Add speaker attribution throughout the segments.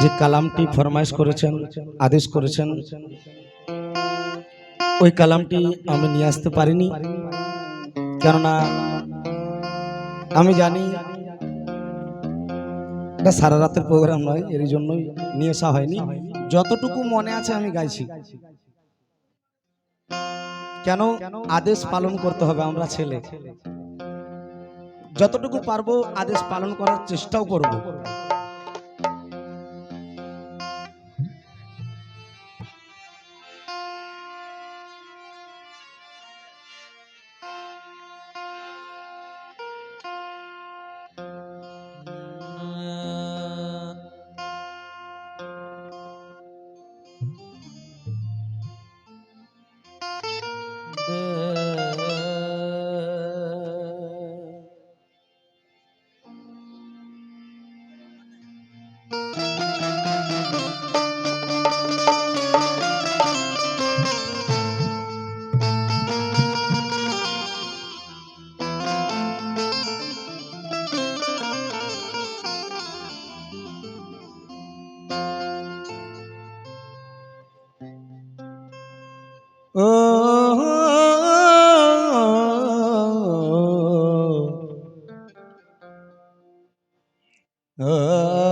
Speaker 1: যে কালামটি ফরমাইশ করেছেন, আদেশ করেছেন, ওই কালামটি আমি নিয়ে আসতে পারিনি। কেননা আমি জানি এটা সারা রাতের প্রোগ্রাম নয় এর জন্যই নিয়ে আসা হয়নি। যতটুকু মনে আছে আমি গাইছি। কেন আদেশ পালন করতে হবে আমরা ছেলে? যতটুকু পারব আদেশ পালন করার চেষ্টাও করব। ও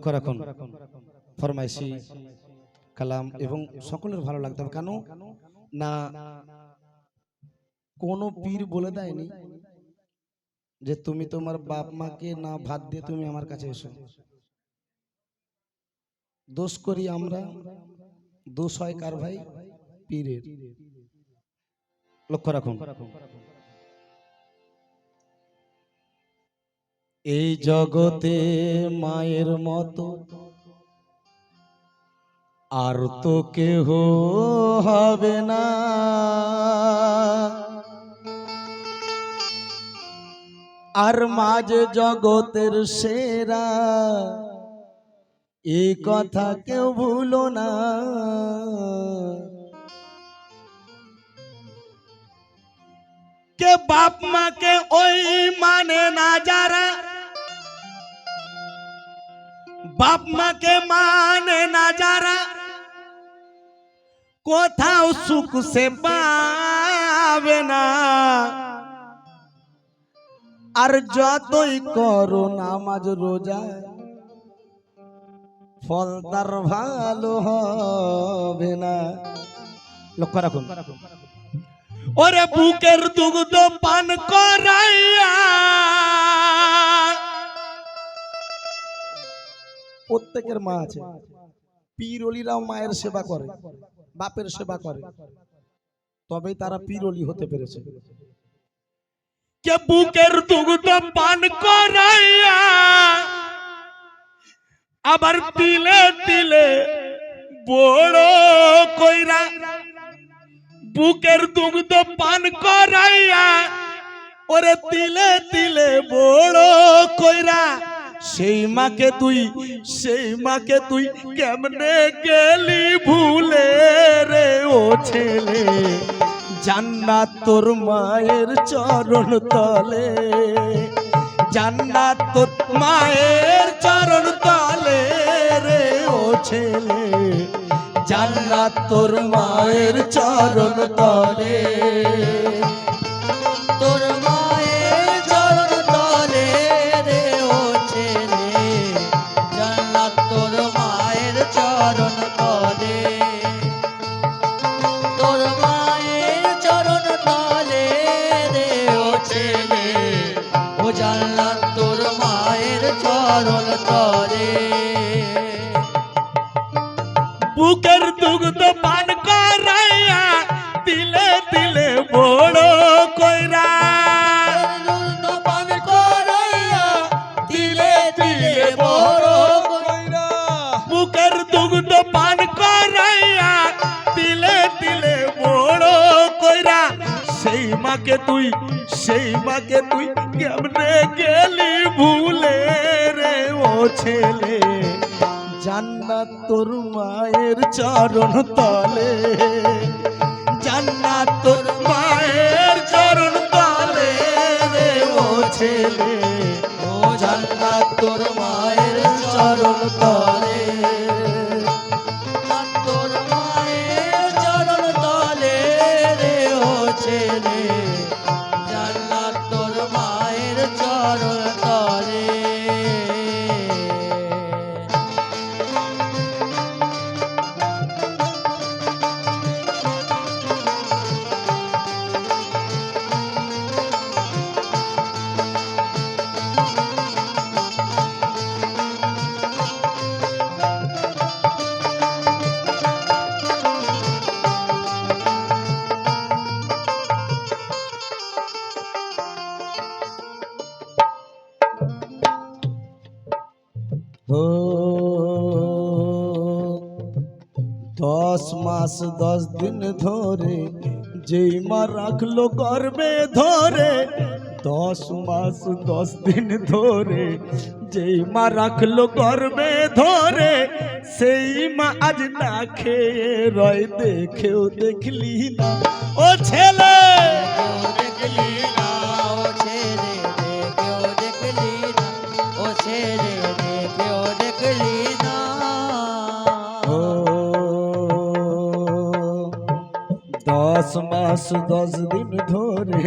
Speaker 1: লক্ষ্য রাখুন, ফরমাইশি, কালাম এবং সকলের ভালো লাগতে হবে। কেন? না, কোনো পীর বলে দেয়নি যে তুমি তোমার বাপ মাকে না ভাত দিয়ে তুমি আমার কাছে এসো। দোষ করি আমরা, দোষ হয় কার ভাই? পীরের। লক্ষ্য রাখুন। এই জগতে মায়ের মতো আর তো কেহ হবে না। আর মাঝে জগতের সেরা এই কথা কেউ ভুলো না। কে বাপ মাকে ওই মানে না যারা বাপ মাকে মানে না যারা, কোথাও সুখ সে পাবে না। আর যতই করো নামাজ, রোজা, ফল তার ভালো হবে না। লক্ষ্য রাখুন। ওরে বুকের দুগ্ধ পান করাইয়া প্রত্যেকের মা আছে। পীর অলিরাও মায়ের সেবা করে বাপের সেবা করে। তবেই তারা পীর অলি হতে পেরেছে। কে বুকের দুগ্ধ পান করাইয়া আবার তিলে তিলে বড় কইরা বুকের দুগ্ধ পান করাইয়া ওরে তিলে তিলে বড় কইরা সেই মাকে তুই, সেই মাকে তুই কেমনে গেলি ভুলে রে ও ছেলে? জান্নাত তোর মায়ের চরণ তলে। জান্নাত তোর মায়ের চরণ তলে রে ও ছেলে। জান্নাত তোর মায়ের চরণ তলে।
Speaker 2: চরণ তলে
Speaker 1: বুকের দুগ্ধ পান করাইয়া তিলে তিলে বড় কইরা। বুকের দুগ্ধ পান করাইয়া তিলে তিলে বড় কইরা। সেই মাকে তুই সেই মাকে তুই কেমনে গেলি ভুলে? ছেলে জান্নাত তোর মায়ের চরণ তলে। জান্নাত তোর মায়ের চরণ ও দশ মাস, দশ দিন ধরে যেই মা রাখল গর্বে ধরে, দশ মাস, দশ দিন ধরে যেই মা রাখল গর্বে ধরে, সেই মা আজ না খেয়ে রয়, দেখেও দেখলি না। ও ছেলে! দশ দিন ধরে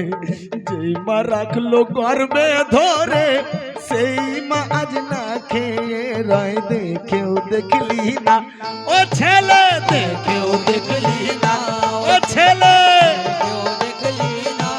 Speaker 1: যেই মা রাখল গর্বে ধরে, সেই মা আজ না খেয়ে রয় দেখেও দেখলি না। ও ছেলে, দেখেও দেখলি না। ও ছেলে
Speaker 2: কেউ দেখলি না।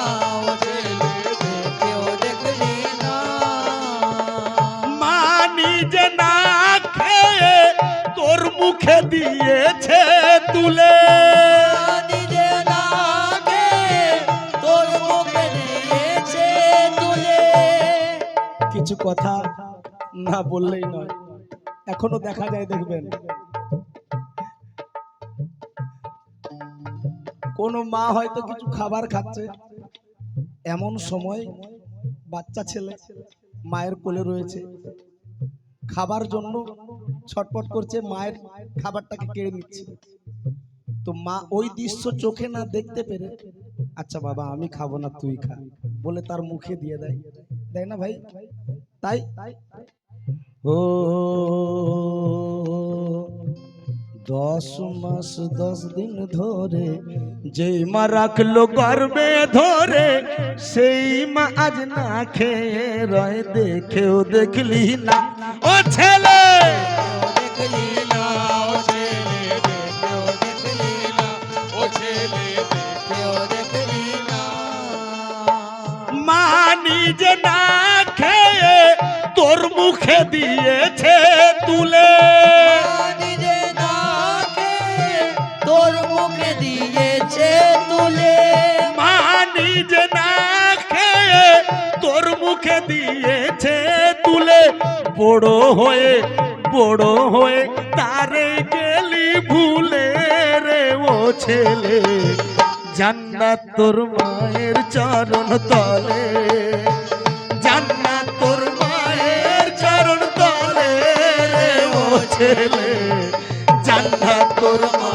Speaker 1: কিছু কথা না বললেই নয়। এখনও দেখা যায়, দেখবেন। কোনো মা হয়তো কিছু খাবার খাচ্ছে। এমন সময় বাচ্চা ছেলে মায়ের কোলে রয়েছে। খাবার জন্য ছটপট করছে, মায়ের খাবারটাকে কেড়ে নিচ্ছে। তো মা ওই দৃশ্য চোখে না দেখতে পেরে আচ্ছা বাবা, আমি খাব না, তুই খা। বলে তার মুখে দিয়ে দেয়। দেয় না ভাই? তাই? ও, দশ মাস, দশ দিন ধরে যেই মা রাখল গর্বে ধরে, সেই মা আজ না খেয়ে রয়, দেখেও দেখলি না। ও ছেলে!
Speaker 2: দেখলি না ও ছেলে
Speaker 1: মা নিজে না তোর মুখে দিয়েছে তুলে।
Speaker 2: তোর মুখে দিয়েছে তুলে।
Speaker 1: মা নিজে না খেয়ে তোর মুখে দিয়েছে তুলে। বড় হয়ে বড় হয়ে তারে গেলি ভুলে রে ও ছেলে। জান্নাত তোর মায়ের চরণ তলে। ছেলে। জান্নাত তোর মায়ের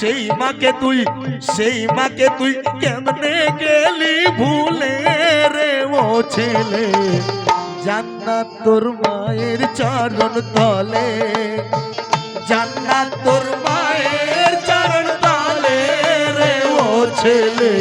Speaker 1: সেই মাকে তুই, সেই মাকে তুই কেমনে গেলি ভুলে রে ও ছেলে? জান্নাত তোর মায়ের চরণ তলে, জান্নাত তোর মায়ের চরণ তলে রে ও ছেলে।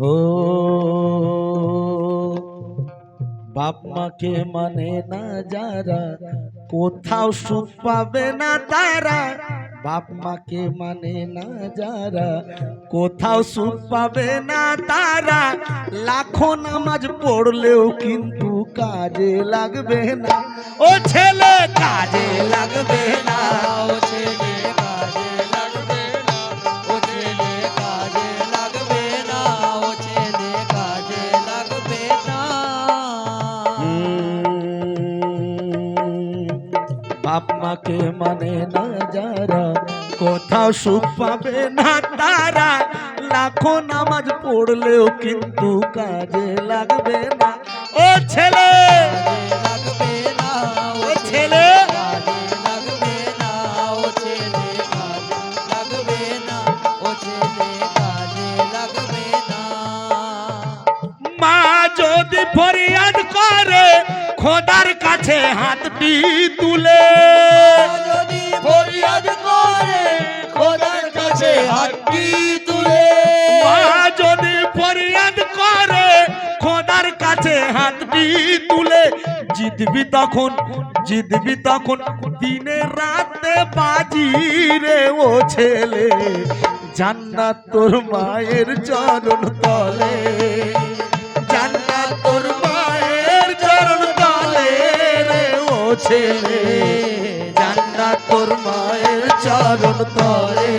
Speaker 2: ও।
Speaker 1: বাপ মাকে মানে না যারা, কোথাও সুখ পাবে না তারা। বাপ মাকে মানে না যারা, কোথাও সুখ পাবে না তারা। লাখো নামাজ পড়লেও কিন্তু কাজে লাগবে না। ও ছেলে, কাজে লাগবে না।
Speaker 2: ও ছেলে।
Speaker 1: মাকে মানে না যারা? কোথাও সুখ পাবে না তারা। লাখো নামাজ পড়লেও কিন্তু কাজে লাগবে না। ও ছেলে! মা যদি ফরিয়াদ করে, খোদার কাছে হাতটি জিতবি তখন জিতবি তখন, দিনে রাতে বাজি রে ও ছেলে। জান্নাত তোর মায়ের চরণ তলে। জান্নাত তোর মায়ের চরণ তলে রে ও ছেলে। জান্নাত তোর মায়ের চরণ তলে।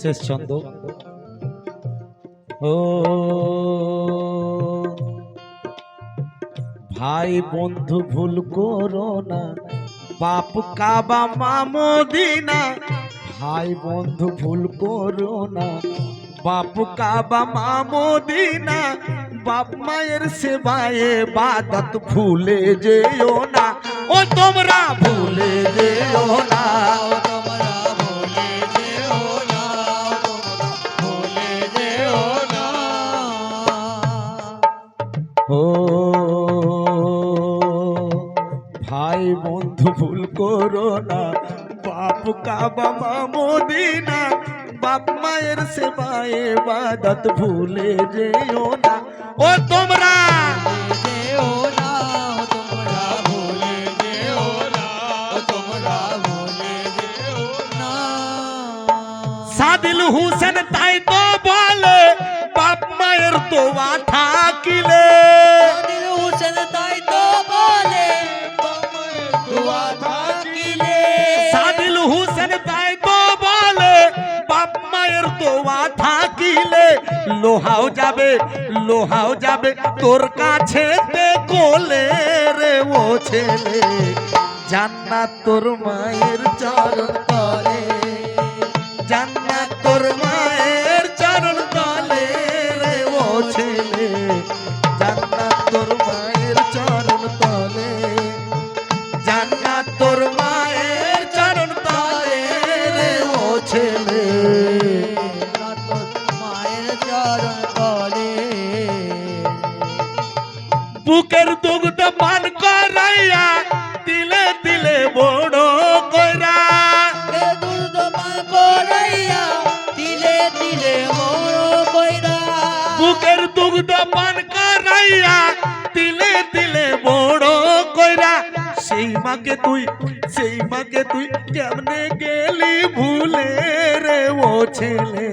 Speaker 1: শেষ ছন্দ। ও ভাই বন্ধু, ভুল করো না। বাপ কাবা মামদিনা ভাই বন্ধু, ভুল করো না। বাপ কাবা মামদিনা বাপ মায়ের সেবায় বাদত ভুলে যেও না। ও তোমরা ভুলে যেও না। বাপ কাবা মদিনা বাপ মায়ের সেবায় বাদত ভুলে যেও না। ও তোমরা!
Speaker 2: যেও না তোমরা ভুলে যেও না তোমরা ভুলে যেও না।
Speaker 1: সাদিল হুসেন তাই তো বলে বাপ মায়ের দোয়া থাকিলে লোহাও যাবে লোহাও যাবে। তোর কাছে কোলে রে ও ছেলে, জান্নাত তোর মায়ের চরণ তলে জান্নাত তোর মায়ের মাকে তুই, সেই মাকে তুই কেমনে গেলি ভুলে রে ও ছেলে?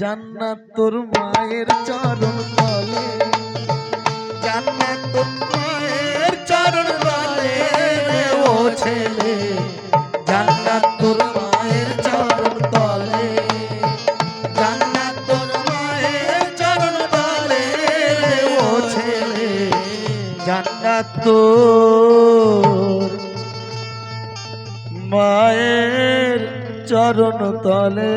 Speaker 1: জান্নাত তোর মায়ের চরণ তলে জান্নাত তোর মায়ের চরণ তলে রে ও ছেলে। জান্নাত তোর মায়ের চরণ তলে জান্নাত তোর মায়ের চরণ তলে রে ও ছেলে। জান্নাত তোর চরণ তলে